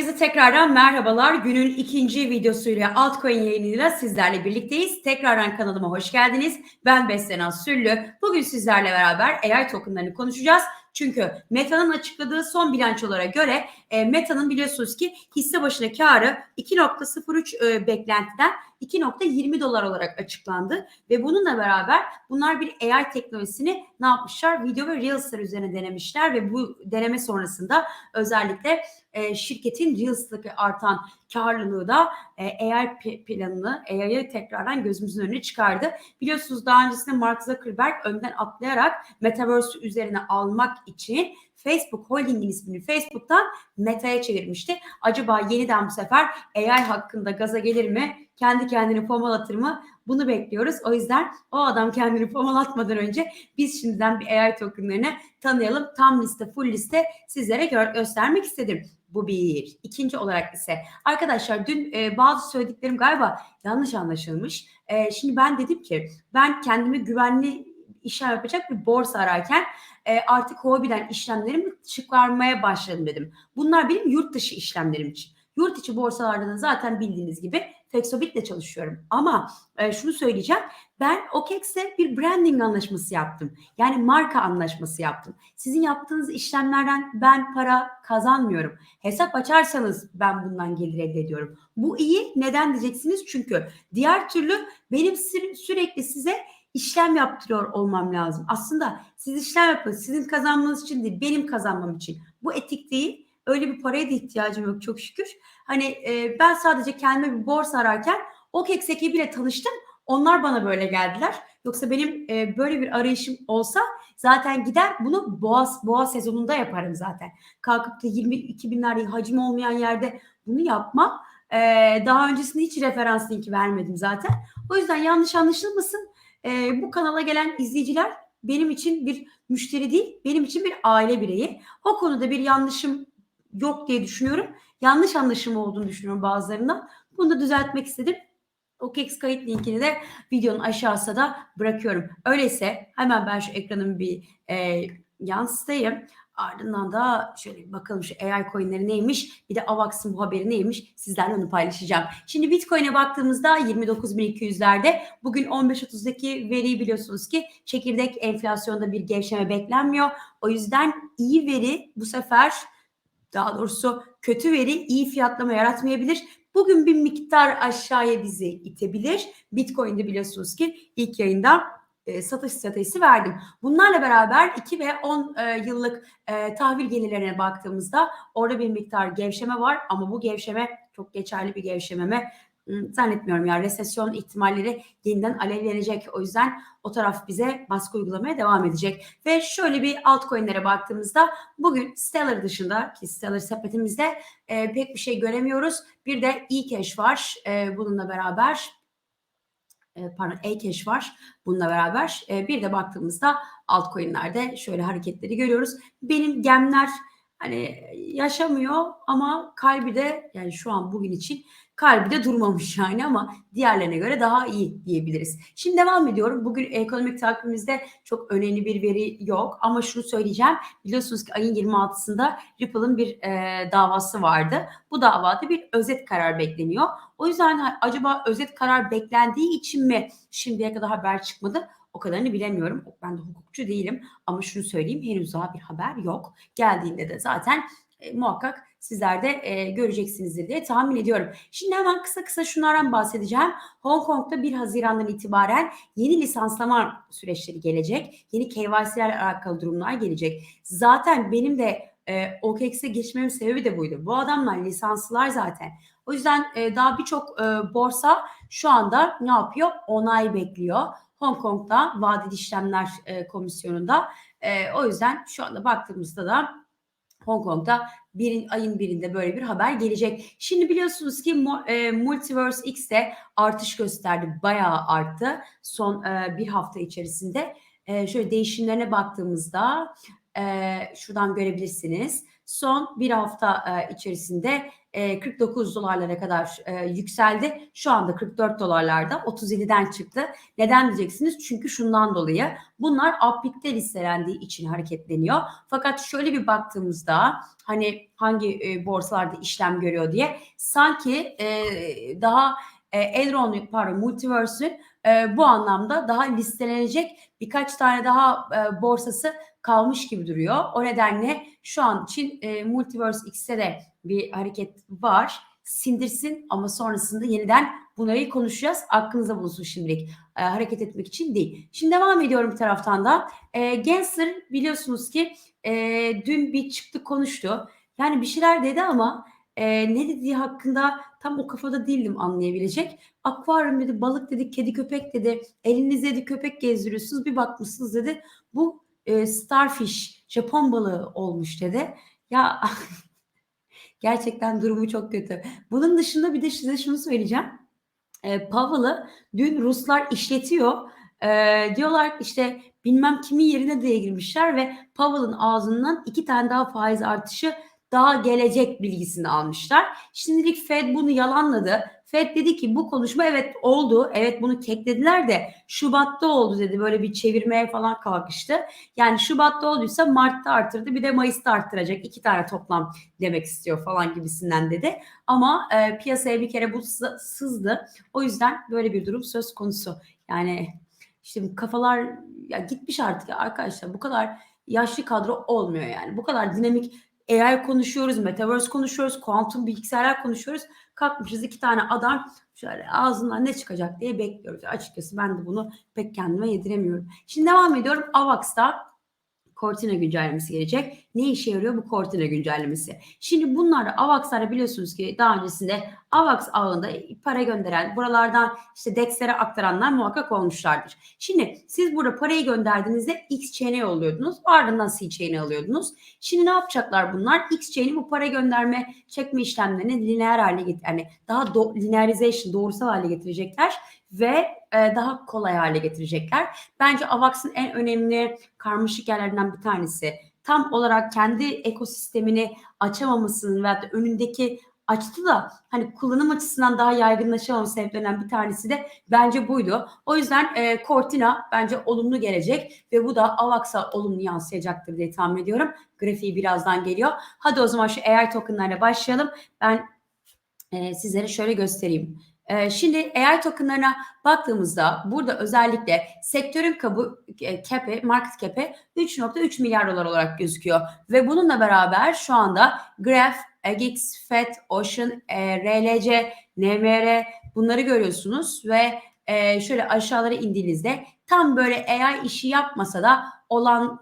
Herkese tekrardan merhabalar. Günün ikinci videosuyla altcoin yayınıyla sizlerle birlikteyiz. Tekrardan kanalıma hoş geldiniz. Ben Beslenen Süllü. Bugün sizlerle beraber AI tokenlarını konuşacağız. Çünkü Meta'nın açıkladığı son bilançolara göre e, Meta'nın biliyorsunuz ki hisse başına karı 2.03 e, beklentiden 2.20 dolar olarak açıklandı ve bununla beraber bunlar bir AI teknolojisini ne yapmışlar? Video ve Reels'lar üzerine denemişler ve bu deneme sonrasında özellikle e, şirketin Reels'taki artan karlılığı da e, AI planını, AI'yı tekrardan gözümüzün önüne çıkardı. Biliyorsunuz daha öncesinde Mark Zuckerberg önden atlayarak Metaverse üzerine almak için Facebook Holding'in ismini Facebook'tan Meta'ya çevirmişti. Acaba yeniden bu sefer AI hakkında gaza gelir mi? Kendi kendini pomalatır mı? Bunu bekliyoruz. O yüzden o adam kendini pomalatmadan önce biz şimdiden bir AI tokenlarını tanıyalım. Tam liste, full liste sizlere gö- göstermek istedim. Bu bir. İkinci olarak ise arkadaşlar dün e, bazı söylediklerim galiba yanlış anlaşılmış. E, şimdi ben dedim ki ben kendimi güvenli işlem yapacak bir borsa ararken e, artık hobiden işlemlerimi çıkarmaya başladım dedim. Bunlar benim yurt dışı işlemlerim için. Yurt içi borsalarda da zaten bildiğiniz gibi Fexobit'le çalışıyorum. Ama e, şunu söyleyeceğim. Ben OKEX'e bir branding anlaşması yaptım. Yani marka anlaşması yaptım. Sizin yaptığınız işlemlerden ben para kazanmıyorum. Hesap açarsanız ben bundan gelir elde ediyorum. Bu iyi. Neden diyeceksiniz? Çünkü diğer türlü benim sü- sürekli size işlem yaptırıyor olmam lazım. Aslında siz işlem yapın. Sizin kazanmanız için değil, benim kazanmam için. Bu etik değil. Öyle bir paraya da ihtiyacım yok çok şükür. Hani e, ben sadece kendime bir borsa ararken OKEX ekibiyle tanıştım. Onlar bana böyle geldiler. Yoksa benim e, böyle bir arayışım olsa zaten gider bunu boğa, boğa sezonunda yaparım zaten. Kalkıp da 22 binler hacim olmayan yerde bunu yapmam. E, daha öncesinde hiç referans linki vermedim zaten. O yüzden yanlış anlaşılmasın. E, bu kanala gelen izleyiciler benim için bir müşteri değil, benim için bir aile bireyi. O konuda bir yanlışım yok diye düşünüyorum. Yanlış anlaşılma olduğunu düşünüyorum bazılarından. Bunu da düzeltmek istedim. OKEX kayıt linkini de videonun aşağısına da bırakıyorum. Öyleyse hemen ben şu ekranımı bir e, yansıtayım. Ardından da şöyle bir bakalım şu AI coinleri neymiş. Bir de AVAX'ın bu haberi neymiş. Sizlerle onu paylaşacağım. Şimdi Bitcoin'e baktığımızda 29.200'lerde bugün 15.30'daki veriyi biliyorsunuz ki çekirdek enflasyonda bir gevşeme beklenmiyor. O yüzden iyi veri bu sefer daha doğrusu kötü veri iyi fiyatlama yaratmayabilir. Bugün bir miktar aşağıya bizi itebilir. Bitcoin'de biliyorsunuz ki ilk yayında e, satış stratejisi verdim. Bunlarla beraber 2 ve 10 e, yıllık e, tahvil gelirlerine baktığımızda orada bir miktar gevşeme var ama bu gevşeme çok geçerli bir gevşememe zannetmiyorum ya resesyon ihtimalleri yeniden alevlenecek. O yüzden o taraf bize baskı uygulamaya devam edecek. Ve şöyle bir altcoin'lere baktığımızda bugün Stellar dışında ki Stellar sepetimizde e, pek bir şey göremiyoruz. Bir de eCash var. E, bununla beraber e, pardon eCash var bununla beraber. E, bir de baktığımızda altcoin'lerde şöyle hareketleri görüyoruz. Benim gemler hani yaşamıyor ama kalbi de yani şu an bugün için kalbi de durmamış yani ama diğerlerine göre daha iyi diyebiliriz. Şimdi devam ediyorum. Bugün ekonomik takvimimizde çok önemli bir veri yok ama şunu söyleyeceğim. Biliyorsunuz ki ayın 26'sında Ripple'ın bir e, davası vardı. Bu davada bir özet karar bekleniyor. O yüzden acaba özet karar beklendiği için mi şimdiye kadar haber çıkmadı? O kadarını bilemiyorum. Ben de hukukçu değilim ama şunu söyleyeyim henüz daha bir haber yok. Geldiğinde de zaten e, muhakkak sizler de e, göreceksinizdir diye tahmin ediyorum. Şimdi hemen kısa kısa şunlardan bahsedeceğim. Hong Kong'da 1 Haziran'dan itibaren yeni lisanslama süreçleri gelecek. Yeni KYC'lerle alakalı durumlar gelecek. Zaten benim de e, OKEX'e geçmemin sebebi de buydu. Bu adamlar lisanslılar zaten. O yüzden e, daha birçok e, borsa şu anda ne yapıyor? Onay bekliyor. Hong Kong'da vadeli işlemler e, komisyonunda. E, o yüzden şu anda baktığımızda da Hong Kong'da bir, ayın birinde böyle bir haber gelecek. Şimdi biliyorsunuz ki e, Multiverse X'te artış gösterdi. Bayağı arttı son e, bir hafta içerisinde. E, şöyle değişimlerine baktığımızda e, şuradan görebilirsiniz. Son bir hafta e, içerisinde e, 49 dolarlara kadar e, yükseldi. Şu anda 44 dolarlarda 37'den çıktı. Neden diyeceksiniz? Çünkü şundan dolayı bunlar upbeat'te listelendiği için hareketleniyor. Fakat şöyle bir baktığımızda hani hangi e, borsalarda işlem görüyor diye sanki e, daha e, Elrond pardon Multiverse'ün e, bu anlamda daha listelenecek birkaç tane daha e, borsası kalmış gibi duruyor. O nedenle şu an için e, Multiverse X'te de bir hareket var. Sindirsin ama sonrasında yeniden bunları konuşacağız. Aklınıza bulunsun şimdilik. E, hareket etmek için değil. Şimdi devam ediyorum bir taraftan da. E, Gensler biliyorsunuz ki e, dün bir çıktı konuştu. Yani bir şeyler dedi ama e, ne dediği hakkında tam o kafada değildim anlayabilecek. Akvaryum dedi, balık dedi, kedi köpek dedi. Elinizde dedi köpek gezdiriyorsunuz. Bir bakmışsınız dedi. Bu e, starfish, Japon balığı olmuş dedi. Ya gerçekten durumu çok kötü. Bunun dışında bir de size şunu söyleyeceğim. E, Powell'ı dün Ruslar işletiyor. E, diyorlar işte bilmem kimin yerine diye girmişler ve Powell'ın ağzından iki tane daha faiz artışı daha gelecek bilgisini almışlar. Şimdilik Fed bunu yalanladı. Fed dedi ki bu konuşma evet oldu. Evet bunu keklediler de Şubat'ta oldu dedi. Böyle bir çevirmeye falan kalkıştı. Yani Şubat'ta olduysa Mart'ta artırdı. Bir de Mayıs'ta arttıracak. iki tane toplam demek istiyor falan gibisinden dedi. Ama e, piyasaya bir kere bu sızdı. O yüzden böyle bir durum söz konusu. Yani işte kafalar ya gitmiş artık ya arkadaşlar. Bu kadar yaşlı kadro olmuyor yani. Bu kadar dinamik AI konuşuyoruz, Metaverse konuşuyoruz, kuantum bilgisayarlar konuşuyoruz. Kalkmışız iki tane adam şöyle ağzından ne çıkacak diye bekliyoruz. Açıkçası ben de bunu pek kendime yediremiyorum. Şimdi devam ediyorum. Avax'ta Cortina güncellemesi gelecek. Ne işe yarıyor bu Cortina güncellemesi? Şimdi bunlar Avax'lara biliyorsunuz ki daha öncesinde Avax ağında para gönderen, buralardan işte DEX'lere aktaranlar muhakkak olmuşlardır. Şimdi siz burada parayı gönderdiğinizde X chain'e yolluyordunuz. Ardından C chain'e alıyordunuz. Şimdi ne yapacaklar bunlar? X chain'i bu para gönderme, çekme işlemlerini lineer hale getir yani daha do, linearization, doğrusal hale getirecekler ve e, daha kolay hale getirecekler. Bence Avax'ın en önemli karmaşık yerlerinden bir tanesi tam olarak kendi ekosistemini açamamasının veya önündeki açtı da hani kullanım açısından daha yaygınlaşamaması sebeplerinden bir tanesi de bence buydu. O yüzden e, Cortina bence olumlu gelecek ve bu da Avax'a olumlu yansıyacaktır diye tahmin ediyorum. Grafiği birazdan geliyor. Hadi o zaman şu AI tokenlarla başlayalım. Ben e, sizlere şöyle göstereyim. Ee, şimdi AI tokenlarına baktığımızda burada özellikle sektörün kabı, e, cap'i, market cap'i 3.3 milyar dolar olarak gözüküyor. Ve bununla beraber şu anda Graph, AGX, FED, Ocean, e, RLC, NMR bunları görüyorsunuz ve e, şöyle aşağılara indiğinizde tam böyle AI işi yapmasa da olan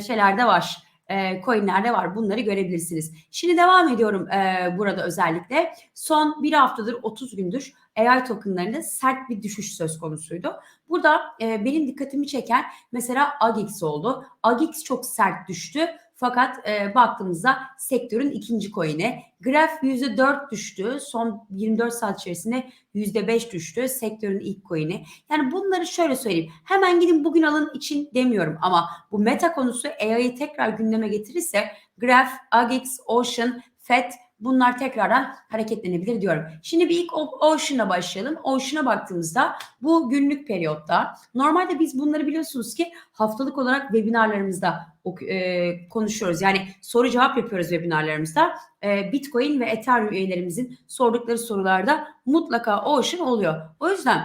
şeyler de var e, coinlerde var. Bunları görebilirsiniz. Şimdi devam ediyorum e, burada özellikle. Son bir haftadır 30 gündür AI tokenlarında sert bir düşüş söz konusuydu. Burada e, benim dikkatimi çeken mesela AGX oldu. AGX çok sert düştü. Fakat e, baktığımızda sektörün ikinci coin'i. Graf %4 düştü. Son 24 saat içerisinde %5 düştü. Sektörün ilk coin'i. Yani bunları şöyle söyleyeyim. Hemen gidin bugün alın için demiyorum ama bu meta konusu AI'yi tekrar gündeme getirirse Graph, AGX, Ocean, FED bunlar tekrardan hareketlenebilir diyorum. Şimdi bir ilk Ocean'a başlayalım. Ocean'a baktığımızda bu günlük periyotta normalde biz bunları biliyorsunuz ki haftalık olarak webinarlarımızda e, konuşuyoruz. Yani soru cevap yapıyoruz webinarlarımızda. E, Bitcoin ve Ethereum üyelerimizin sordukları sorularda mutlaka Ocean oluyor. O yüzden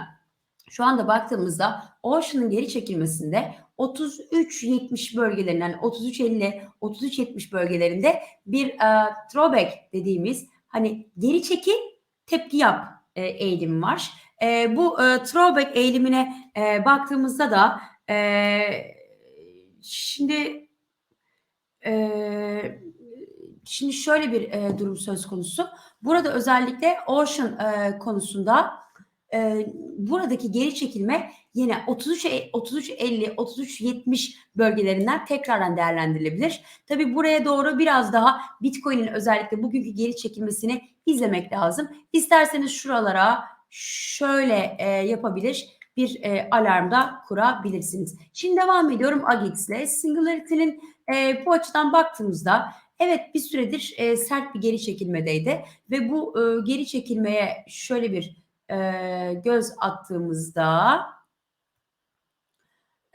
şu anda baktığımızda Ocean'ın geri çekilmesinde 33-70 bölgelerinden 33-50, 33-70 bölgelerinde bir e, throwback dediğimiz hani geri çekil tepki yap e, eğilimi var. E, bu e, throwback eğilimine e, baktığımızda da e, şimdi e, şimdi şöyle bir e, durum söz konusu. Burada özellikle Ocean e, konusunda e, buradaki geri çekilme yine 33 33 50 33 70 bölgelerinden tekrardan değerlendirilebilir. Tabi buraya doğru biraz daha Bitcoin'in özellikle bugünkü geri çekilmesini izlemek lazım. İsterseniz şuralara şöyle e, yapabilir bir e, alarmda kurabilirsiniz. Şimdi devam ediyorum AGX ile. Singularity'nin e, bu açıdan baktığımızda evet bir süredir e, sert bir geri çekilmedeydi ve bu e, geri çekilmeye şöyle bir e, göz attığımızda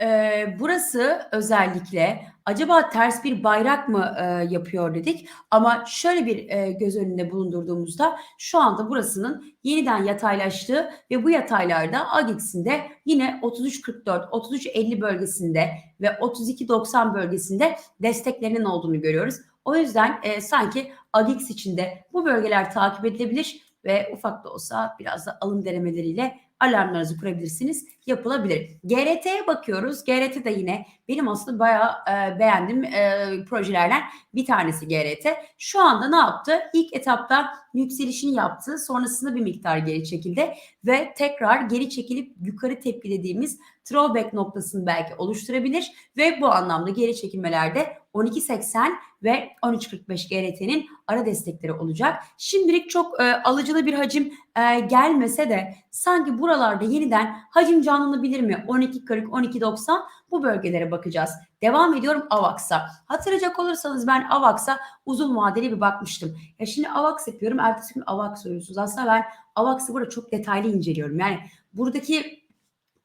Eee, burası özellikle acaba ters bir bayrak mı, eee, yapıyor dedik ama şöyle bir, eee, göz önünde bulundurduğumuzda şu anda burasının yeniden yataylaştığı ve bu yataylarda AGEX'in de yine 33.44, 33.50 bölgesinde ve 32.90 bölgesinde desteklerinin olduğunu görüyoruz. O yüzden, eee, sanki AGEX için de bu bölgeler takip edilebilir ve ufak da olsa biraz da alım denemeleriyle alarmlarınızı kurabilirsiniz. Yapılabilir. GRT'ye bakıyoruz. GRT de yine benim aslında bayağı e, beğendiğim e, projelerden bir tanesi GRT. Şu anda ne yaptı? İlk etapta yükselişini yaptı. Sonrasında bir miktar geri çekildi ve tekrar geri çekilip yukarı tepki dediğimiz throwback noktasını belki oluşturabilir ve bu anlamda geri çekilmelerde 12.80 ve 13.45 GRT'nin ara destekleri olacak. Şimdilik çok e, alıcılı bir hacim e, gelmese de sanki buralarda yeniden hacim canlanabilir mi? 12.40, 12.90 bu bölgelere bakacağız. Devam ediyorum AVAX'a. Hatırlayacak olursanız ben AVAX'a uzun vadeli bir bakmıştım. Ya şimdi AVAX yapıyorum. Ertesi gün AVAX soruyorsunuz. Aslında ben AVAX'ı burada çok detaylı inceliyorum. Yani buradaki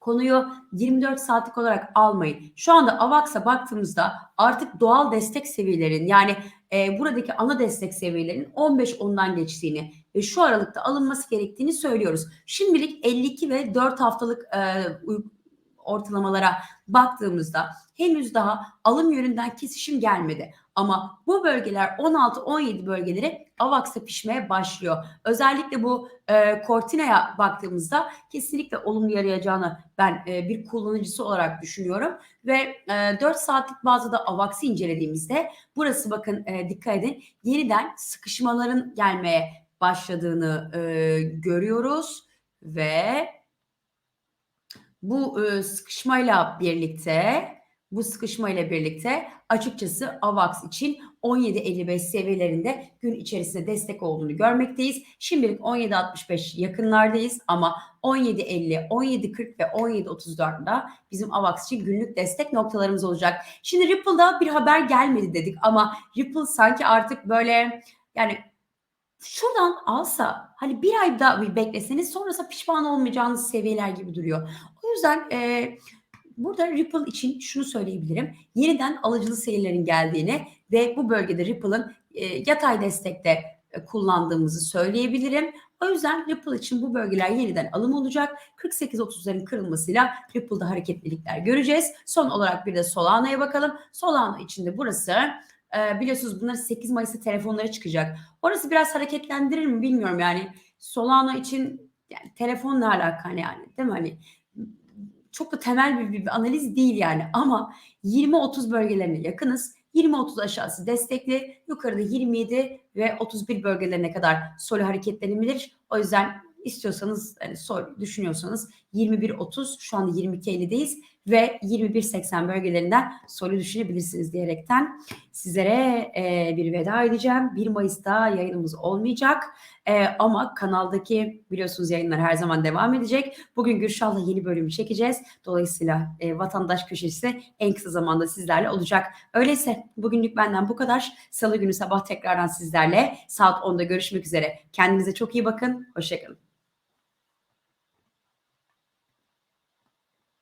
konuyu 24 saatlik olarak almayın. Şu anda AVAX'a baktığımızda artık doğal destek seviyelerin yani e, buradaki ana destek seviyelerinin 15-10'dan geçtiğini ve şu aralıkta alınması gerektiğini söylüyoruz. Şimdilik 52 ve 4 haftalık e, ortalamalara baktığımızda henüz daha alım yönünden kesişim gelmedi. Ama bu bölgeler 16-17 bölgeleri AVAX'a pişmeye başlıyor. Özellikle bu e, Cortina'ya baktığımızda kesinlikle olumlu yarayacağını ben e, bir kullanıcısı olarak düşünüyorum. Ve e, 4 saatlik bazda AVAX'ı incelediğimizde burası bakın e, dikkat edin yeniden sıkışmaların gelmeye başladığını e, görüyoruz ve bu e, sıkışmayla birlikte bu sıkışmayla birlikte açıkçası AVAX için 17.55 seviyelerinde gün içerisinde destek olduğunu görmekteyiz. Şimdilik 17.65 yakınlardayız ama 17.50, 17.40 ve 17.34'da bizim AVAX için günlük destek noktalarımız olacak. Şimdi Ripple'da bir haber gelmedi dedik ama Ripple sanki artık böyle yani şuradan alsa hani bir ay daha bir bekleseniz sonrasında pişman olmayacağınız seviyeler gibi duruyor. O yüzden e, burada Ripple için şunu söyleyebilirim. Yeniden alıcılı seyirlerin geldiğini ve bu bölgede Ripple'ın e, yatay destekte e, kullandığımızı söyleyebilirim. O yüzden Ripple için bu bölgeler yeniden alım olacak. 48-30'ların kırılmasıyla Ripple'da hareketlilikler göreceğiz. Son olarak bir de Solana'ya bakalım. Solana içinde burası e, biliyorsunuz bunların 8 Mayıs'ta telefonları çıkacak. Orası biraz hareketlendirir mi bilmiyorum yani. Solana için yani telefonla alakalı yani değil mi? Hani çok da temel bir, bir, bir analiz değil yani ama 20-30 bölgelerine yakınız. 20-30 aşağısı destekli, yukarıda 27 ve 31 bölgelerine kadar solo hareketlenebilir. O yüzden istiyorsanız yani sol düşünüyorsanız 21-30 şu anda 22.50'deyiz ve 21.80 bölgelerinden solu düşünebilirsiniz diyerekten sizlere e, bir veda edeceğim. 1 Mayıs'ta yayınımız olmayacak e, ama kanaldaki biliyorsunuz yayınlar her zaman devam edecek. Bugün Gürşal'la yeni bölümü çekeceğiz. Dolayısıyla e, vatandaş köşesi en kısa zamanda sizlerle olacak. Öyleyse bugünlük benden bu kadar. Salı günü sabah tekrardan sizlerle saat 10'da görüşmek üzere. Kendinize çok iyi bakın. Hoşçakalın.